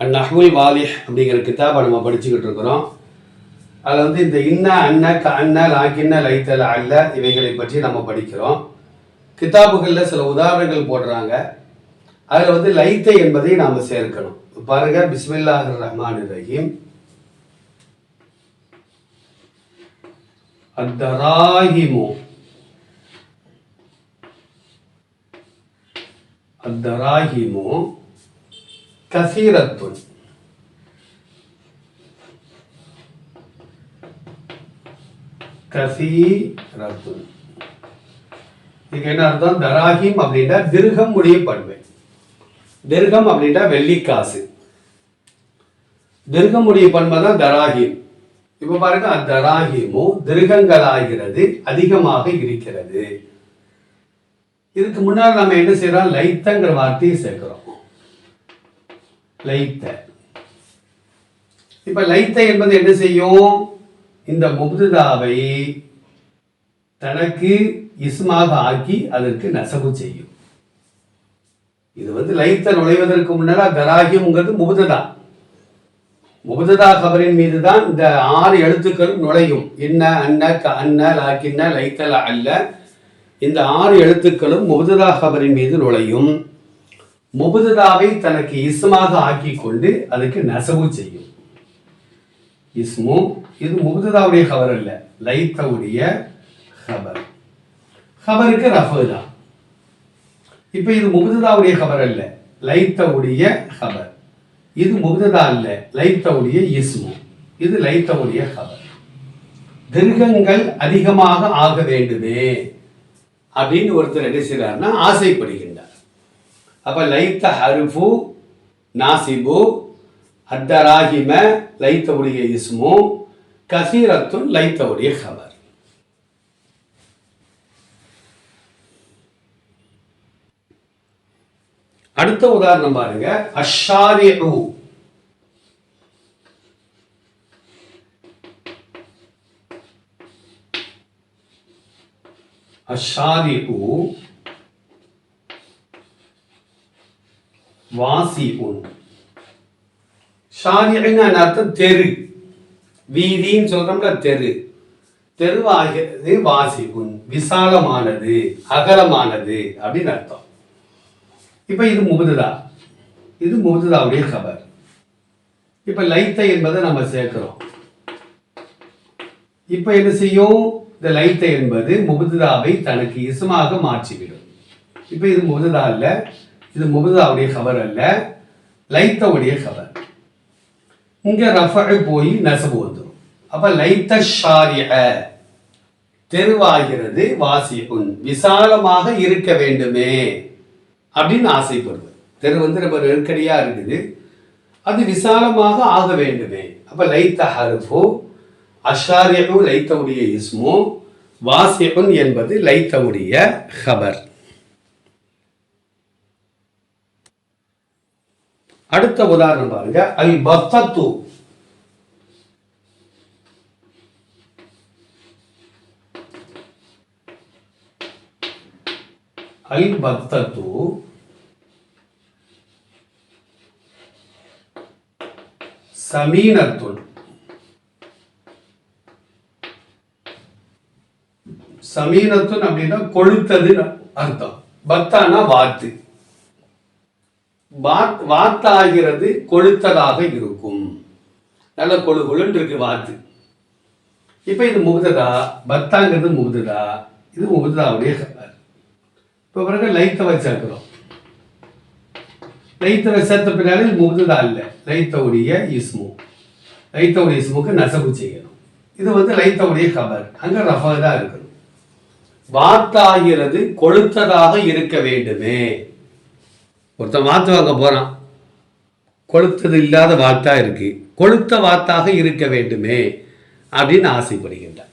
And நஹுல் Vaali அப்படிங்கிற கித்தாபை நம்ம படிச்சுக்கிட்டு இருக்கிறோம். அதில் வந்து இந்த இன்ன அன்ன க அன்ன லாக்கின்ன லைத்தல அல்ல இவைகளை பற்றி நம்ம படிக்கிறோம். கித்தாபுகளில் சில உதாரணங்கள் போடுறாங்க. அதில் வந்து லைத்தை என்பதை நாம் சேர்க்கணும். பாருங்க பிஸ்மில்லாஹ் ரஹ்மான் ரஹீம். அத்தராஹிமு. அத்தராஹிமு. கசீரத்துள் கசீரத்துள் இதுக்கு என்ன அர்த்தம்? தராகிம் அப்படின்ற திருகம் உடைய பண்பு. திருகம் அப்படின்ற வெள்ளிக்காசு. திருகம் உடைய பண்பு தான் தராகிம் இப்போ பாருங்க அந்த அத்தராகிமோ திருகங்களாகிறது அதிகமாக இருக்கிறது. இதுக்கு முன்னால் நம்ம என்ன செய்யறோம் லைத்தங்கிற வார்த்தையை சேர்க்கிறோம். லைத்த. இப்ப லைத்த என்பது என்ன செய்யும்? இந்த முப்துதாவை தனக்கு இஸ்மாக ஆக்கி அதற்கு நசவு செய்யும். இது வந்து லைத்த நுழைவதற்கு முன்னால் கராகியம்ங்கிறது முபுததா. முபுததா கபரின் மீது தான் இந்த ஆறு எழுத்துக்களும் நுழையும். இன்ன அன்ன க அன்ன லாக்கின்ன லைத்தல அல்ல. இந்த ஆறு எழுத்துக்களும் முபுததா கபரின் மீது நுழையும். முபுததாவை தனக்கு இஸ்மாக ஆக்கி கொண்டு அதுக்கு நெசவு செய்யும். இஸ்மு இது முபுததாவுடைய ஹவர் அல்ல லைத்தவுடைய ஹபர் ஹபருக்கு ரஃபு தான். இப்போ இது முபுததாவுடைய ஹபர் அல்ல லைத்தவுடைய ஹபர் இது முபுததா அல்ல லைத்தவுடைய இஸ்மு. இது லைத்தவுடைய ஹபர் திருகங்கள் அதிகமாக ஆக வேண்டுமே அப்படின்னு ஒருத்தர் என்ன செய்யறாருன்னா ஆசைப்படுகிறார். அப்ப லைத்த ஹருஃபு நாசிபு அத்தராகிம லைத்தவுடைய இஸ்மு கசீரத்துன் லைத்தவுடைய ஹபர் அடுத்த உதாரணம் பாருங்க. அஷாரிஉ. வாசி உண்டு. ஷாரிஉன்னு அர்த்தம்? தெரு. வீதின்னு சொல்றோம்ல தெரு. தெருவாகிறது வாசிகுன் விசாலமானது அகலமானது அப்படின்னு அர்த்தம். இப்போ இது முபதுதா? இது முபுதாவுடைய கபர். இப்போ லைத்தை என்பதை நம்ம சேர்க்கிறோம். இப்போ என்ன செய்யும்? இந்த லைத்த என்பது முபதுதாவை தனக்கு இசமாக மாற்றிவிடும். இப்போ இது முபுதா இல்லை இது முபதாவுடைய கவர் அல்ல லைத்தவுடைய கபர். இங்க ரஃபு போய் நெசவு வந்துடும் அப்ப லைத்த ஷாரிய தெருவாகிறது வாசியுன் விசாலமாக இருக்க வேண்டுமே அப்படின்னு ஆசைப்படுவது தெரு வந்து ரொம்ப நெருக்கடியா இருக்குது. அது விசாலமாக ஆக வேண்டுமே. அப்ப லைத்த ஹருஃபு அஷாரியு லைத்தவுடைய இஸ்மு வாசியுன் என்பது லைத்தவுடைய ஹபர் அடுத்த உதாரணம் பாருங்க அல் பத்தத்து அல் பத்தத்து சமீனத்துன் சமீனத்துன் அப்படின்னா கொழுத்ததுன்னு அர்த்தம் பத்தானா வாத்து வாத் வாத்தாகிறது கொழுத்ததாக இருக்கும். நல்ல கொழு கொழுன்னு இருக்கு வாத்து. இப்போ இது முகுததா? பத்தாங்கிறது முகுததா? இது முகுததாவுடைய கலர் இப்போ பிறகு லைத்தை வச்சிருக்கிறோம் லைத்தை வச்சத்த பின்னாலே இது முகுததா இல்லை. லைத்தவுடைய இஸ்மு. லைத்தவுடைய இஸ்முக்கு நசவு செய்யணும். இது வந்து லைத்தவுடைய கபர். அங்கே ரஃபாக தான் இருக்கணும். வாத்தாகிறது கொழுத்ததாக இருக்க வேண்டுமே. ஒருத்தன் வாத்து வாங்க போகிறான் கொளுத்தது இல்லாத வாத்தா இருக்குது கொளுத்த வாத்தாக இருக்க வேண்டுமே அப்படின்னு ஆசைப்படுகின்றான்.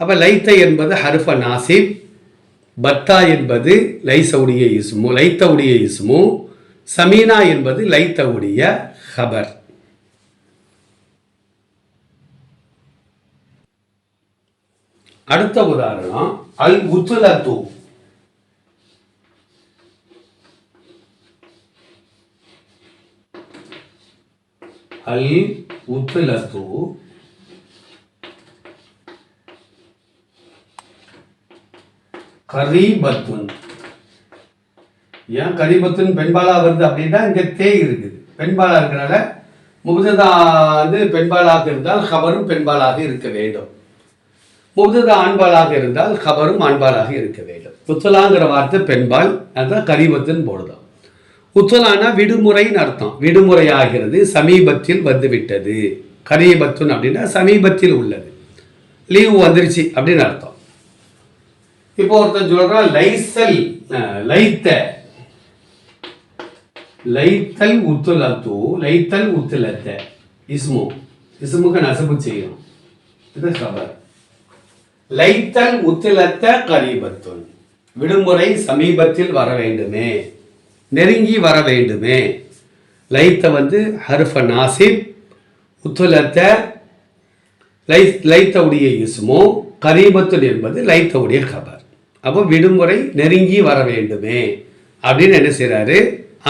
அப்போ லைத்த என்பது ஹருஃப நாசிப் பத்தா என்பது லைசவுடைய இஸ்மு லைத்தவுடைய இஸ்மு சமீனா என்பது லைத்தவுடைய ஹபர். அடுத்த உதாரணம் அல் உத்துலத்து அல் உத்துலத்து கரீபத்துன் ஏன் கரீபத்துன் பெண்பாலா வருது அப்படின்னா இங்க தேய் இருக்குது பெண்பாலா இருக்கிறனால முகுததா வந்து பெண்பாலாக இருந்தால் ஹபரும் பெண்பாலாக இருக்க வேண்டும் முகுததா ஆண்பாலாக இருந்தால் ஹபரும் ஆண்பாலாக இருக்க வேண்டும் புத்தலாங்கிற வார்த்தை பெண்பால் அதுதான் கரீபத்துன்னு போடுதான் உத்தலானா விடுமுறைன்னு அர்த்தம். விடுமுறையாகிறது சமீபத்தில் வந்துவிட்டது. கரீபத்துன் அப்படின்னா சமீபத்தில் உள்ளது. லீவு வந்துருச்சு அப்படின்னு அர்த்தம். இப்போ ஒருத்தன் சொல்றான் லைசல் லைத்த லைத்தல் உத்துலத்து லைத்தல் உத்துலத்த. இஸ்மு. இஸ்முக்கு நசபு செய்யணும் இது கபர் லைத்தல் உத்துலத்த கரீபத்துன் விடுமுறை சமீபத்தில் வர வேண்டுமே. நெருங்கி வர வேண்டுமே. லைத்த வந்து ஹர்ஃப நாசிப் உத்துலத்த லை லைத்தவுடைய இஸ்மோ கரீபத்துன் என்பது லைத்தவுடைய கபர். அப்போ விடுமுறை நெருங்கி வர வேண்டுமே அப்படின்னு என்ன செய்கிறாரு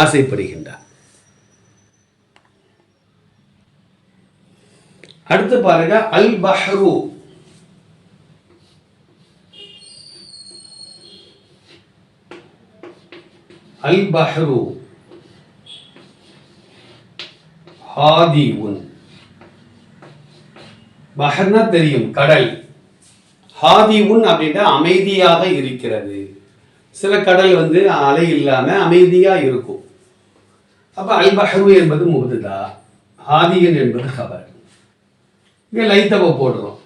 ஆசைப்படுகின்றார். அடுத்து பாருங்க அல் பஹ்ரு அல் பஹ்ரு ஹாதி உன் பஹர்னா தெரியும் கடல். ஹாதி உன் அப்படின்னா அமைதியாக இருக்கிறது. சில கடல் வந்து அலை இல்லாம அமைதியா இருக்கும். அப்ப அல் பஹ்ரு என்பது முகுதுதா? ஹாதியன் என்பது கவர் இங்க லைத்தவ போடுறோம்.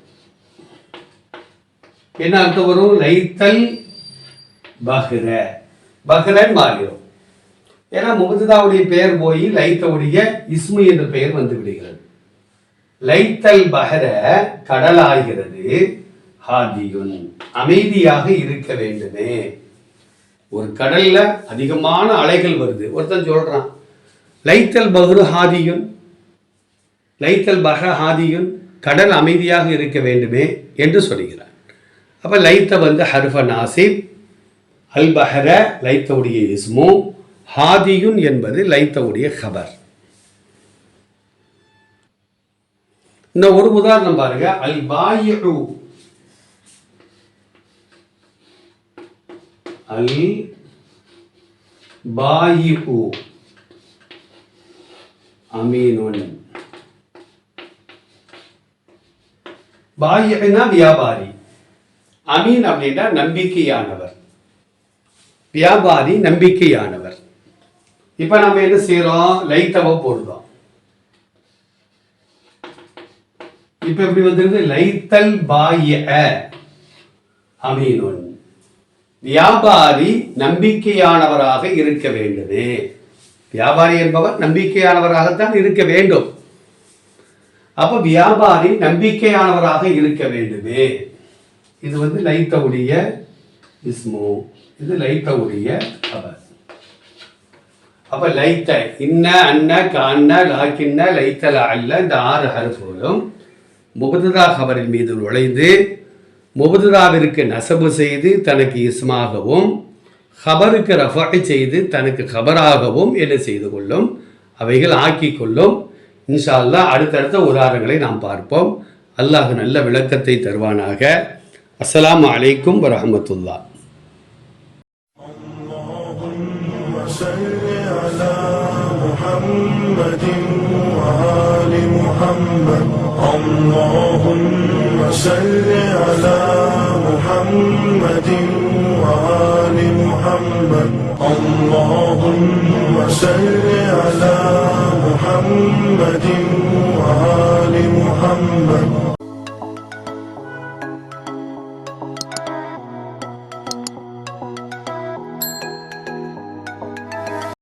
என்ன அர்த்தம் வரும்? லைத்தல் பஹ்ர. பஹ்ரன் மாறிடும். ஏன்னா முகதுதாவுடைய பெயர் போய் லைத்தவுடைய இஸ்மு என்ற பெயர் வந்து விடுகிறது. லைத்தல் பஹர கடலாகிறது. ஹாதியுன் அமைதியாக இருக்க வேண்டுமே. ஒரு கடல்ல அதிகமான அலைகள் வருது. ஒருத்தன் சொல்றான் லைத்தல் பஹ்ரு ஹாதியுன் லைத்தல் பக ஹாதியுன் கடல் அமைதியாக இருக்க வேண்டுமே என்று சொல்கிறான். அப்ப லைத்த வந்து ஹர்ஃப நாசிப் அல் பஹர லைத்தவுடைய இஸ்மு ஹாதியுன் என்பது லைத்தவுடைய ஹபர் இந்த ஒரு உதாரணம் பாருங்க. அல் பாயு அல் பாயிஹு அமீனுன். பாயினா வியாபாரி. அமீன் அப்படின்னா நம்பிக்கையானவர். வியாபாரி நம்பிக்கையானவர். இப்ப நம்ம என்ன செய்யறோம் லைத்தவ போடுறோம் இப்ப எப்படி வந்திருக்கு? லைத்தல் பாய அமீனுன். வியாபாரி நம்பிக்கையானவராக இருக்க வேண்டுமே. வியாபாரி என்பவர் நம்பிக்கையானவராகத்தான் இருக்க வேண்டும். அப்ப வியாபாரி நம்பிக்கையானவராக இருக்க வேண்டுமே. இது வந்து லைத்தவுடைய இஸ்மு இது லைத்தவுடைய கபர் அப்ப லைத்த இன்ன அன்ன கான்ன லாக்கின்ன லைத்தல அல்ல இந்த ஆறு ஹருஃபுகளும் முபதுதா ஹபரின் மீது நுழைந்து முபதுதாவிற்கு நசபு செய்து தனக்கு இஸ்மாகவும் ஹபருக்கு ரஃபை செய்து தனக்கு ஹபராகவும் என்ன செய்து கொள்ளும் அவைகள் ஆக்கி கொள்ளும். இன்ஷா அல்லா அடுத்தடுத்த உதாரணங்களை நாம் பார்ப்போம். அல்லாஹ் நல்ல விளக்கத்தை தருவானாக. அஸ்லாம் அலைக்கும் வரமத்துல்லா محمد وآل محمد اللهم صل على محمد وآل محمد اللهم صل